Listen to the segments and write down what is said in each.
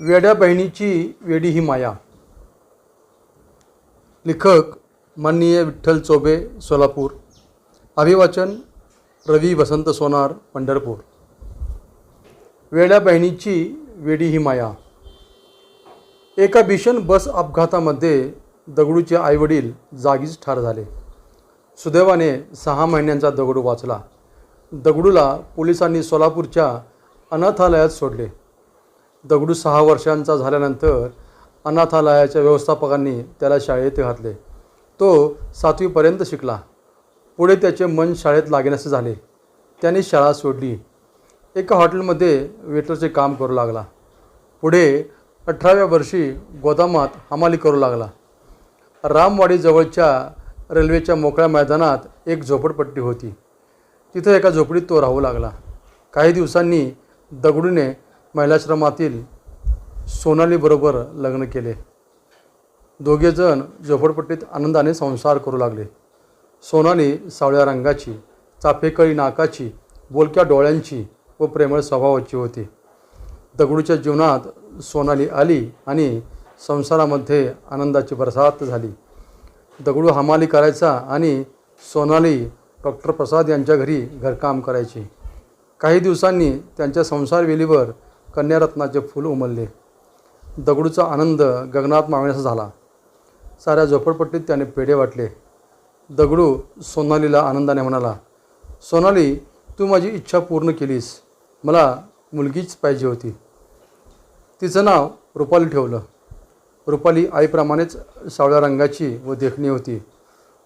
वेड्या बहिणीची वेडी ही माया. लेखक माननीय विठ्ठल चोबे सोलापूर. अभिवाचन रवी वसंत सोनार पंढरपूर. वेड्या बहिणीची वेडी ही माया. एका भीषण बस अपघातामध्ये दगडूचे आईवडील जागीच ठार झाले. सुदैवाने सहा महिन्यांचा दगडू वाचला. दगडूला पोलिसांनी सोलापूरच्या अनाथालयात सोडले. दगडू सहा वर्षांचा झाल्यानंतर अनाथालयाच्या व्यवस्थापकांनी त्याला शाळेत घातले. तो सातवीपर्यंत शिकला. पुढे त्याचे मन शाळेत लागेनासे झाले. त्याने शाळा सोडली. एका हॉटेलमध्ये वेटरचे काम करू लागला. पुढे अठराव्या वर्षी गोदामात हमाली करू लागला. रामवाडीजवळच्या रेल्वेच्या मोकळ्या मैदानात एक झोपडपट्टी होती. तिथं एका झोपडीत तो राहू लागला. काही दिवसांनी दगडूने महिलाश्रमातील सोनालीबरोबर लग्न केले. दोघेजण झोपडपट्टीत आनंदाने संसार करू लागले. सोनाली सावळ्या रंगाची चाफेकळी नाकाची बोलक्या डोळ्यांची व प्रेमळ स्वभावाची होती. दगडूच्या जीवनात सोनाली आली आणि संसारामध्ये आनंदाची बरसात झाली. दगडू हमाली करायचा आणि सोनाली डॉक्टर प्रसाद यांच्या घरी घरकाम करायची. काही दिवसांनी त्यांच्या संसारवेलीवर कन्यारत्नाचे फूल उमलले दगडूचा आनंद गगनात मावण्याचा झाला. साऱ्या झोपडपट्टीत त्याने पेढे वाटले. दगडू सोनालीला आनंदाने म्हणाला सोनाली तू माझी इच्छा पूर्ण केलीस. मला मुलगीच पाहिजे होती. तिचं नाव रुपाली ठेवलं. रुपाली आईप्रमाणेच सावळ्या रंगाची व देखणी होती.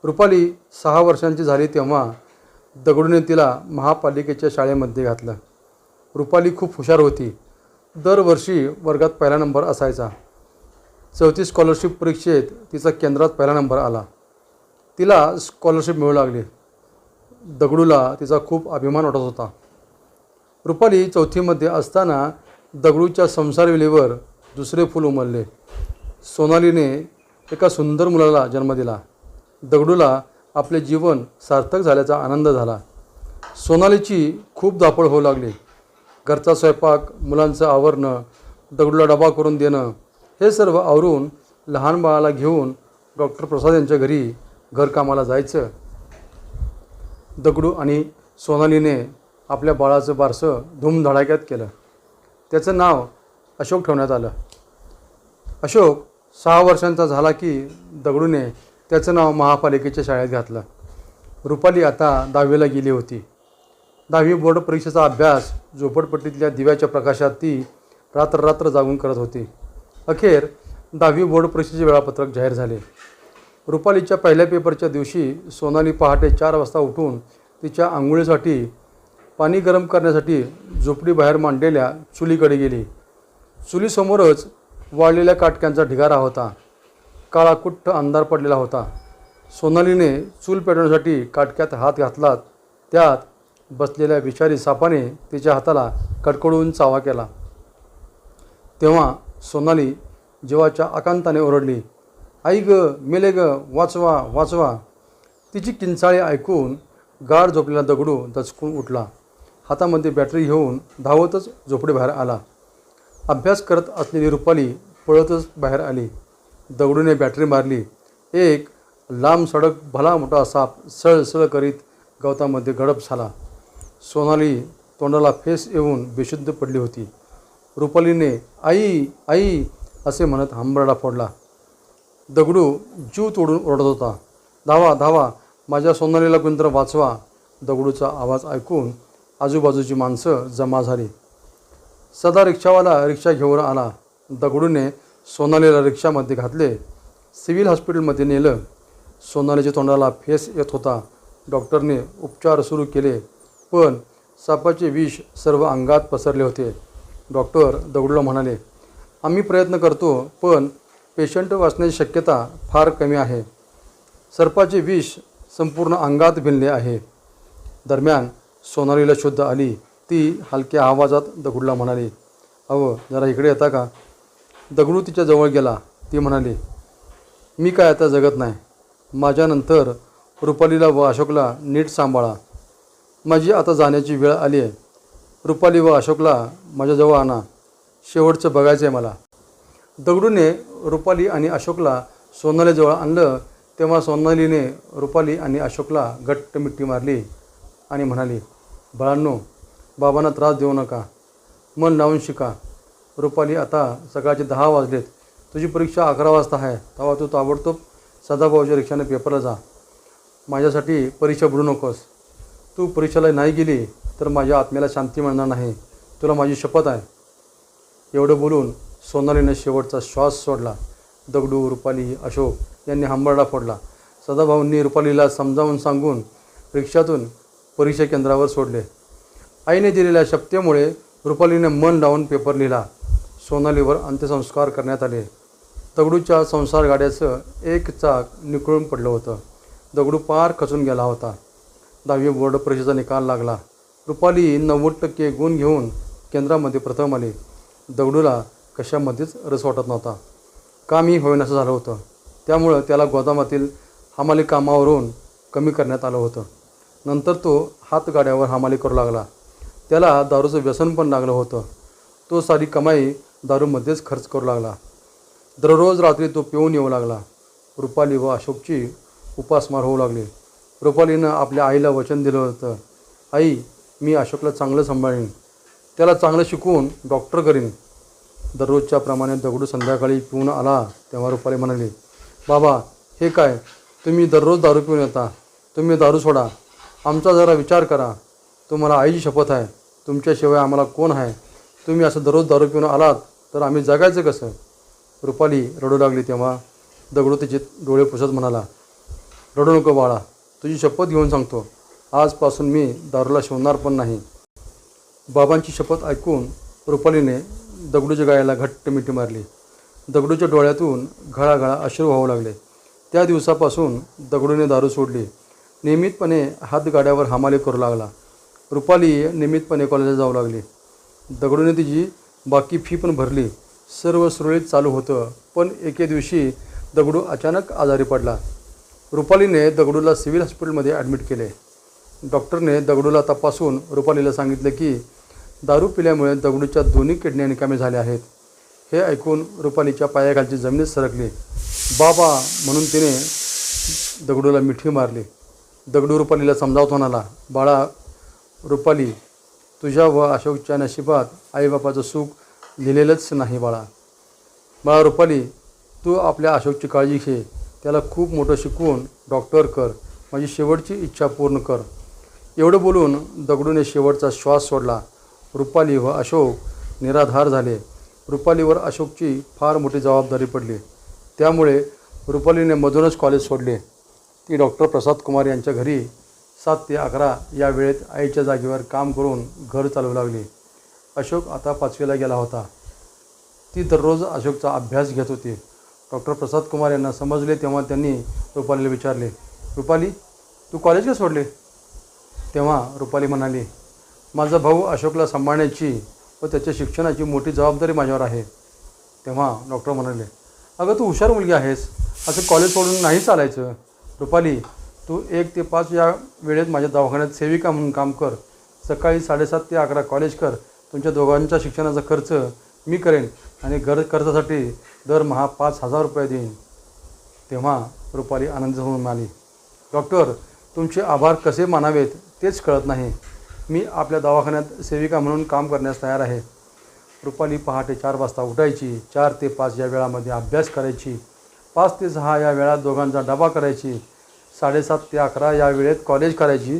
रुपाली सहा वर्षांची झाली तेव्हा दगडूने तिला महापालिकेच्या शाळेमध्ये घातलं. रुपाली खूप हुशार होती. दरवर्षी वर्गात पहिला नंबर असायचा. चौथी स्कॉलरशिप परीक्षेत तिचा केंद्रात पहिला नंबर आला. तिला स्कॉलरशिप मिळू लागली. दगडूला तिचा खूप अभिमान वाटत होता. रुपाली चौथीमध्ये असताना दगडूच्या संसारवेलीवर दुसरे फूल उमलले. सोनालीने एका सुंदर मुलाला जन्म दिला. दगडूला आपले जीवन सार्थक झाल्याचा आनंद झाला. सोनालीची खूप धापळ होऊ लागली. घरचा स्वयंपाक मुलांचं आवरणं दगडूला डबा करून देणं हे सर्व आवरून लहान बाळाला घेऊन डॉक्टर प्रसाद यांच्या घरी घरकामाला जायचं. दगडू आणि सोनालीने आपल्या बाळाचं बारसं धूमधडाक्यात केलं. त्याचं नाव अशोक ठेवण्यात आलं. अशोक सहा वर्षांचा झाला की दगडूने त्याचं नाव महापालिकेच्या शाळेत घातलं. रुपाली आता दहावीला गेली होती. दहावी बोर्ड परीक्षेचा अभ्यास झोपडपट्टीतल्या दिव्याच्या प्रकाशात ती रात्र रात्र जागून करत होती. अखेर दहावी बोर्ड परीक्षेचे वेळापत्रक जाहीर झाले. रुपालीच्या पहिल्या पेपरच्या दिवशी सोनाली पहाटे चार वाजता उठून तिच्या आंघोळीसाठी पाणी गरम करण्यासाठी झोपडीबाहेर मांडलेल्या चुलीकडे गेली. चुलीसमोरच वाळलेल्या काटक्यांचा ढिगारा होता. काळाकुट्ट अंधार पडलेला होता. सोनालीने चूल पेटवण्यासाठी काटक्यात हात घातला त्यात बसलेल्या विषारी सापाने तिच्या हाताला कडकडून चावा केला. तेव्हा सोनाली जीवाच्या आकांताने ओरडली आई ग मेले ग वाचवा वाचवा. तिची किंचाळी ऐकून गाढ झोपलेला दगडू दचकून उठला. हातामध्ये बॅटरी घेऊन धावतच झोपडीबाहेर आला. अभ्यास करत असलेली रुपाली पळतच बाहेर आली. दगडूने बॅटरी मारली. एक लांब सडक भला मोठा साप सळसळ करीत गवतामध्ये गडप झाला. सोनाली तोंडाला फेस येऊन बेशुद्ध पडली होती. रुपालीने आई आई असे म्हणत हंबरडा फोडला. दगडू जीव तोडून ओरडत होता. धावा धावा माझ्या सोनालीला गुंतर वाचवा. दगडूचा आवाज ऐकून आजूबाजूची माणसं जमा झाली. सदा रिक्षावाला रिक्षा घेऊन आला. दगडूने सोनालीला रिक्षामध्ये घातले. सिव्हिल हॉस्पिटलमध्ये नेलं. सोनालीच्या तोंडाला फेस येत होता. डॉक्टरने उपचार सुरू केले. पण सापाचे विष सर्व अंगात पसरले होते. डॉक्टर दगडूला म्हणाले आम्ही प्रयत्न करतो पण पेशंट वाचण्याची शक्यता फार कमी आहे. सर्पाचे विष संपूर्ण अंगात भिनले आहे. दरम्यान सोनालीला शुद्ध आली. ती हलक्या आवाजात दगडूला म्हणाली अव जरा इकडे येता का? दगडू तिच्या जवळ गेला. ती म्हणाली मी काय आता जगत नाही. माझ्यानंतर रुपालीला व अशोकला नीट सांभाळा. माझी आता जाण्याची वेळ आली आहे. रुपाली व अशोकला माझ्याजवळ आणा. शेवटचं बघायचं आहे मला. दगडूने रुपाली आणि अशोकला सोनालीजवळ आणलं तेव्हा सोनालीने रुपाली आणि अशोकला घट्ट मिठी मारली आणि म्हणाली बाळांनो बाबांना त्रास देऊ नका. मन लावून शिका. रुपाली आता सकाळचे दहा वाजलेत. तुझी परीक्षा अकरा वाजता आहे. तेव्हा तू ताबडतोब सदाभाऊच्या रिक्षाने पेपरला जा. माझ्यासाठी परीक्षा बुडू नकोस. तू परीक्षेला नाही गेली तर माझ्या आत्म्याला शांती मिळणार नाही. तुला माझी शपथ आहे. एवढं बोलून सोनालीने शेवटचा श्वास सोडला. दगडू रुपाली अशोक यांनी हंबरडा फोडला. सदाभाऊंनी रुपालीला समजावून सांगून रिक्षातून परीक्षा केंद्रावर सोडले. आईने दिलेल्या शपथेमुळे रुपालीने मन लावून पेपर लिहिला. सोनालीवर अंत्यसंस्कार करण्यात आले. दगडूच्या संसार गाड्याचं एक चाक निखळून पडलं होतं. दगडू पार खचून गेला होता. दहावी बोर्ड परीक्षेचा निकाल लागला. रुपाली नव्वद टक्के गुण घेऊन केंद्रामध्ये प्रथम आली. दगडूला कशामध्येच रस वाटत नव्हता. कामही होईनासं झालं होतं. त्यामुळं त्याला गोदामातील हमाली कामावरून कमी करण्यात आलं होतं. नंतर तो हातगाड्यावर हमाली करू लागला. त्याला दारूचं व्यसन पण लागलं होतं. तो सारी कमाई दारूमध्येच खर्च करू लागला. दररोज रात्री तो पिऊन येऊ लागला. रुपाली व अशोकची उपासमार होऊ लागली. रुपालीनं आपल्या आईला वचन दिलं होतं. आई मी अशोकला चांगलं सांभाळीन. त्याला चांगलं शिकवून डॉक्टर करीन. दररोजच्या प्रमाणे दगडू संध्याकाळी पिऊन आला तेव्हा रुपाली म्हणाली बाबा हे काय? तुम्ही दररोज दारू पिऊन येता. तुम्ही दारू सोडा. आमचा जरा विचार करा. तुम्हाला आईची शपथ आहे. तुमच्याशिवाय आम्हाला कोण आहे? तुम्ही असं दररोज दारू पिऊन आलात तर आम्ही जगायचं कसं? रुपाली रडू लागली तेव्हा दगडू तिचे डोळे पुसत म्हणाला रडू नको बाळा. तुझी शपथ घेऊन सांगतो. आजपासून मी दारूला शिवणार पण नाही. बाबांची शपथ ऐकून रुपालीने दगडूच्या गायाला घट्ट मिठी मारली. दगडूच्या डोळ्यातून घळाघळा अश्रू वाहू लागले. त्या दिवसापासून दगडूने दारू सोडली. नियमितपणे हातगाड्यावर हमाले करू लागला. रुपाली नियमितपणे कॉलेजला जाऊ लागली. दगडूने तिची बाकी फी पण भरली. सर्व सुरळीत चालू होतं पण एके दिवशी दगडू अचानक आजारी पडला. रुपालीने दगडूला सिव्हिल हॉस्पिटलमध्ये ॲडमिट केले. डॉक्टरने दगडूला तपासून रुपालीला सांगितले की दारू पिल्यामुळे दगडूच्या दोन्ही किडण्या निकामी झाल्या आहेत. हे ऐकून रुपालीच्या पायाखालची जमिनीत सरकली. बाबा म्हणून तिने दगडूला मिठी मारली. दगडू रुपालीला समजावत म्हणाला बाळा रुपाली तुझ्या व अशोकच्या नशिबात आईबापाचं सुख लिहिलेलंच नाही बाळा. बाळा रुपाली तू आपल्या अशोकची काळजी घे. त्याला खूप मोठं शिकवून डॉक्टर कर. माझी शेवटची इच्छा पूर्ण कर. एवढं बोलून दगडूने शेवटचा श्वास सोडला. रुपाली व अशोक निराधार झाले. रुपालीवर अशोकची फार मोठी जबाबदारी पडली. त्यामुळे रुपालीने मधूनच कॉलेज सोडले. ती डॉक्टर प्रसाद कुमार यांच्या घरी सात ते अकरा या वेळेत आईच्या जागेवर काम करून घर चालवू लागली. अशोक आता पाचवीला गेला होता. ती दररोज अशोकचा अभ्यास घेत होती. डॉक्टर प्रसाद कुमार यांना समजले तेव्हा त्यांनी रुपालीला विचारले रुपाली तू कॉलेज का सोडले? तेव्हा रुपाली म्हणाली माझा भाऊ अशोकला सांभाळण्याची व त्याच्या शिक्षणाची मोठी जबाबदारी माझ्यावर आहे. तेव्हा डॉक्टर म्हणाले अगं तू हुशार मुलगी आहेस. असं कॉलेज सोडून नाही चालायचं. रुपाली तू एक ते पाच या वेळेत माझ्या दवाखान्यात सेविका म्हणून काम कर. सकाळी साडेसात ते अकरा कॉलेज कर. तुमच्या दोघांच्या शिक्षणाचा खर्च मी करेन आणि घर खर्चासाठी दरमहा पाच हजार रुपये देईन. तेव्हा रुपाली आनंद होऊन म्हणाली डॉक्टर तुमचे आभार कसे मानावेत तेच कळत नाही. मी आपल्या दवाखान्यात सेविका म्हणून काम करण्यास तयार आहे. रुपाली पहाटे चार वाजता उठायची. चार ते पाच या वेळामध्ये अभ्यास करायची. पाच ते सहा या वेळात दोघांचा डबा करायची. साडेसात ते अकरा या वेळेत कॉलेज करायची.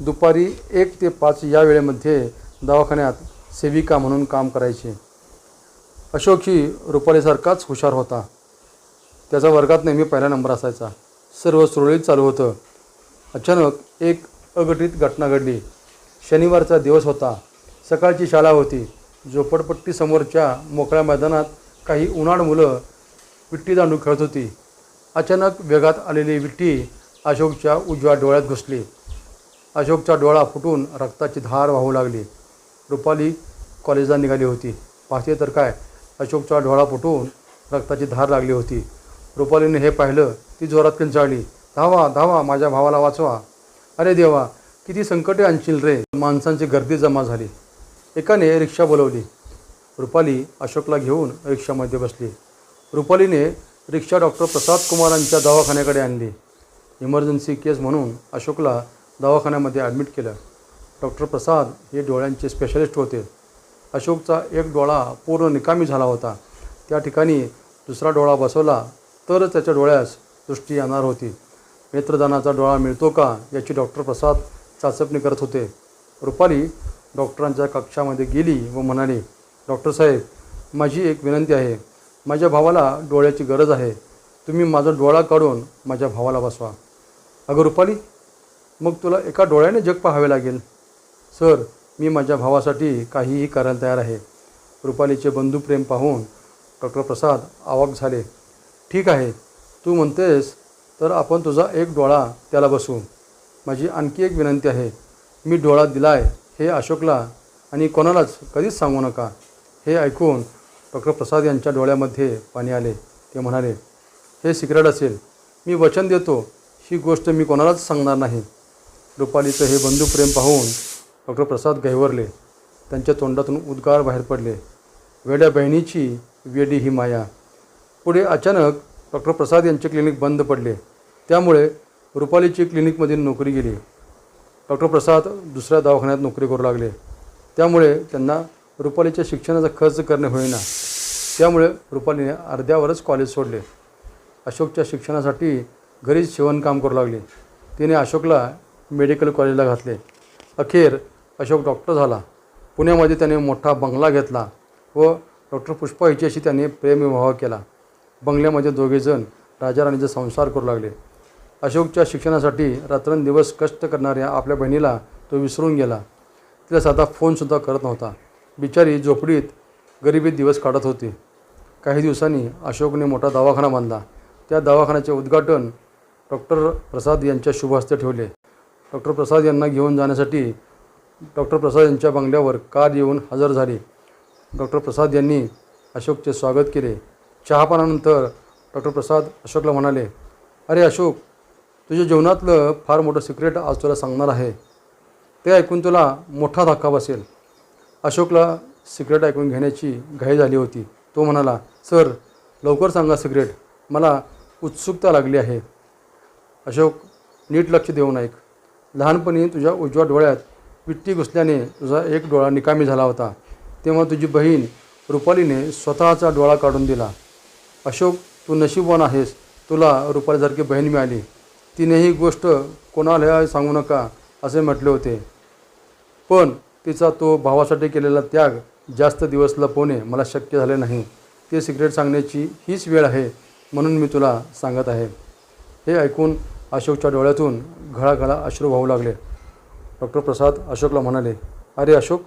दुपारी एक ते पाच या वेळेमध्ये दवाखान्यात सेविका म्हणून काम करायची. अशोकही रुपालीसारखाच हुशार होता. त्याचा वर्गात नेहमी पहिला नंबर असायचा. सर्व सुरळीत चालू होतं. अचानक एक अघटित घटना घडली. शनिवारचा दिवस होता. सकाळची शाळा होती. झोपडपट्टीसमोरच्या मोकळ्या मैदानात काही उन्हाळ मुलं विट्टी दांडू खेळत होती. अचानक वेगात आलेली विट्टी अशोकच्या उजव्या डोळ्यात घुसली. अशोकचा डोळा फुटून रक्ताची धार वाहू लागली. रुपाली कॉलेजला निघाली होती. पाहते तर काय? अशोकचा डोळा फुटून रक्ताची धार लागली होती. रुपालीने हे पाहिलं ती जोरात किंचाळली धावा धावा माझ्या भावाला वाचवा. अरे देवा किती संकटे आणशील रे. माणसांची गर्दी जमा झाली. एकाने रिक्षा बोलवली. रुपाली अशोकला घेऊन रिक्षामध्ये बसली. रुपालीने रिक्षा डॉक्टर प्रसाद कुमारांच्या दवाखान्याकडे आणली. इमर्जन्सी केस म्हणून अशोकला दवाखान्यामध्ये ॲडमिट केलं. डॉक्टर प्रसाद हे डोळ्यांचे स्पेशलिस्ट होते. अशोकचा एक डोळा पूर्ण निकामी झाला होता. त्या ठिकाणी दुसरा डोळा बसवला तरच त्याच्या डोळ्यास दृष्टी येणार होती. नेत्रदानाचा डोळा मिळतो का याची डॉक्टर प्रसाद चाचपणी करत होते. रुपाली डॉक्टरांच्या कक्षामध्ये गेली व म्हणाली डॉक्टर साहेब माझी एक विनंती आहे. माझ्या भावाला डोळ्याची गरज आहे. तुम्ही माझा डोळा काढून माझ्या भावाला बसवा. अगं रुपाली मग तुला एका डोळ्याने जग पाहावे लागेल. सर मी माझ्या भावासाठी काहीही करायला तयार आहे. रुपालीचे बंधूप्रेम पाहून डॉक्टर प्रसाद आवाक झाले. ठीक आहे तू म्हणतेस तर आपण तुझा एक डोळा त्याला बसवू. माझी आणखी एक विनंती आहे. मी डोळा दिलाय हे अशोकला आणि कोणालाच कधीच सांगू नका. हे ऐकून डॉक्टर प्रसाद यांच्या डोळ्यामध्ये पाणी आले. ते म्हणाले हे सिक्रेट असेल. मी वचन देतो. ही गोष्ट मी कोणालाच सांगणार नाही. रुपालीचं हे बंधूप्रेम पाहून डॉक्टर प्रसाद गहिवरले त्यांच्या तोंडातून उद्गार बाहेर पडले. वेड्या बहिणीची वेडी ही माया. पुढे अचानक डॉक्टर प्रसाद यांचे क्लिनिक बंद पडले. त्यामुळे रुपालीची क्लिनिकमधील नोकरी गेली. डॉक्टर प्रसाद दुसऱ्या दवाखान्यात नोकरी करू लागले. त्यामुळे त्यांना रुपालीच्या शिक्षणाचा खर्च करणे होईना. त्यामुळे रुपालीने अर्ध्यावरच कॉलेज सोडले. अशोकच्या शिक्षणासाठी घरीच शिवणकाम करू लागले. तिने अशोकला मेडिकल कॉलेजला घातले. अखेर अशोक डॉक्टर झाला. पुण्यामध्ये त्याने मोठा बंगला घेतला व डॉक्टर पुष्पा हिच्याशी त्याने प्रेमविवाह केला. बंगल्यामध्ये दोघेजण राजा राणीचा संसार करू लागले. अशोकच्या शिक्षणासाठी रात्रंदिवस कष्ट करणाऱ्या आपल्या बहिणीला तो विसरून गेला. तिला साधा फोनसुद्धा करत नव्हता. बिचारी झोपडीत गरिबीत दिवस काढत होती. काही दिवसांनी अशोकने मोठा दवाखाना बांधला. त्या दवाखान्याचे उद्घाटन डॉक्टर प्रसाद यांच्या शुभ हस्ते ठेवले. डॉक्टर प्रसाद यांना घेऊन जाण्यासाठी डॉक्टर प्रसाद यांच्या बंगल्यावर कार येऊन हजर झाली. डॉक्टर प्रसाद यांनी अशोकचे स्वागत केले. चहापानानंतर डॉक्टर प्रसाद अशोकला म्हणाले अरे अशोक तुझ्या जीवनातलं फार मोठं सिक्रेट आज तुला सांगणार आहे. ते ऐकून तुला मोठा धक्का बसेल. अशोकला सिक्रेट ऐकून घेण्याची घाई झाली होती. तो म्हणाला सर लवकर सांगा सिक्रेट मला उत्सुकता लागली आहे. अशोक नीट लक्ष देऊन ऐक लहानपणी तुझ्या उजव्या डोळ्यात विट्टी घुसल्याने तुझा एक डोळा निकामी झाला होता. तेव्हा तुझी बहीण रुपालीने स्वतःचा डोळा काढून दिला. अशोक तू नशीबवान आहेस. तुला रुपालीसारखी बहीण मिळाली. तिने ही गोष्ट कोणाला सांगू नका असे म्हटले होते. पण तिचा तो भावासाठी केलेला त्याग जास्त दिवस लपवणे मला शक्य झाले नाही. ते सिक्रेट सांगण्याची हीच वेळ आहे म्हणून मी तुला सांगत आहे. हे ऐकून अशोकच्या डोळ्यातून घळाघळा अश्रू वाहू लागले. डॉक्टर प्रसाद अशोकला म्हणाले अरे अशोक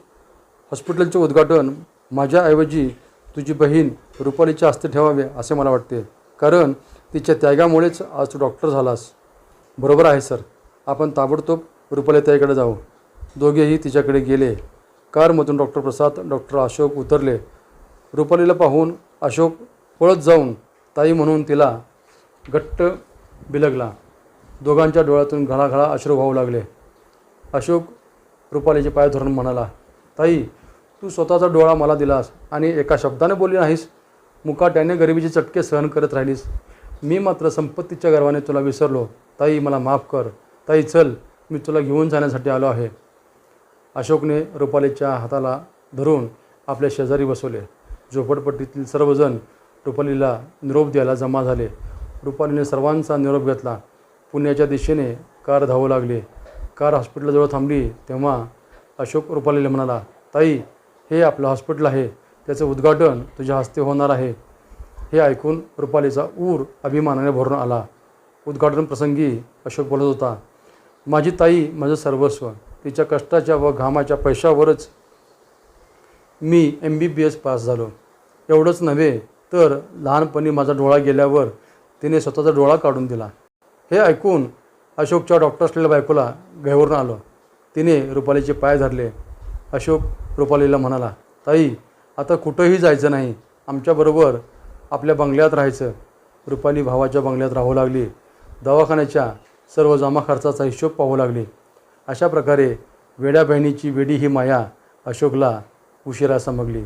हॉस्पिटलचे उद्घाटन माझ्याऐवजी तुझी बहीण रुपालीच्या हस्ते ठेवावे असे मला वाटते. कारण तिच्या त्यागामुळेच आज तू डॉक्टर झालास. बरोबर आहे सर. आपण ताबडतोब रुपाली ताईकडे जाऊ. दोघेही तिच्याकडे गेले. कारमधून डॉक्टर प्रसाद डॉक्टर अशोक उतरले. रुपालीला पाहून अशोक पळत जाऊन ताई म्हणून तिला घट्ट बिलगला. दोघांच्या डोळ्यातून घळाघळा अश्रू वाहू लागले. अशोक रुपालीचे पाय धरून म्हणाला ताई तू स्वतःचा डोळा मला दिलास आणि एका शब्दाने बोलली नाहीस. मुकाट्याने गरिबीचे चटके सहन करत राहिलीस. मी मात्र संपत्तीच्या गर्वाने तुला विसरलो. ताई मला माफ कर. ताई चल. मी तुला घेऊन जाण्यासाठी आलो आहे. अशोकने रुपालीच्या हाताला धरून आपल्या शेजारी बसवले. झोपडपट्टीतील सर्वजण रुपालीला निरोप द्यायला जमा झाले. रुपालीने सर्वांचा निरोप घेतला. पुण्याच्या दिशेने कार धावू लागली. कार हॉस्पिटलजवळ थांबली तेव्हा अशोक रुपालीला म्हणाला ताई हे आपलं हॉस्पिटल आहे. त्याचं उद्घाटन तुझ्या हस्ते होणार आहे. हे ऐकून रुपालीचा ऊर अभिमानाने भरून आला. उद्घाटन प्रसंगी अशोक बोलत होता माझी ताई माझं सर्वस्व. तिच्या कष्टाच्या व घामाच्या पैशावरच मी M B B S pass झालो. एवढंच नव्हे तर लहानपणी माझा डोळा गेल्यावर तिने स्वतःचा डोळा काढून दिला. हे ऐकून अशोकच्या डॉक्टर असलेल्या बायकोला घाईवरून आलं. तिने रुपालीचे पाय धरले. अशोक रुपालीला म्हणाला ताई आता कुठंही जायचं नाही. आमच्याबरोबर आपल्या बंगल्यात राहायचं. रुपाली भावाच्या बंगल्यात राहू लागली. दवाखान्याच्या सर्व जमा खर्चाचा हिशोब पाहू लागली. अशा प्रकारे वेड्या बहिणीची वेडी ही माया अशोकला उशिरा समगली.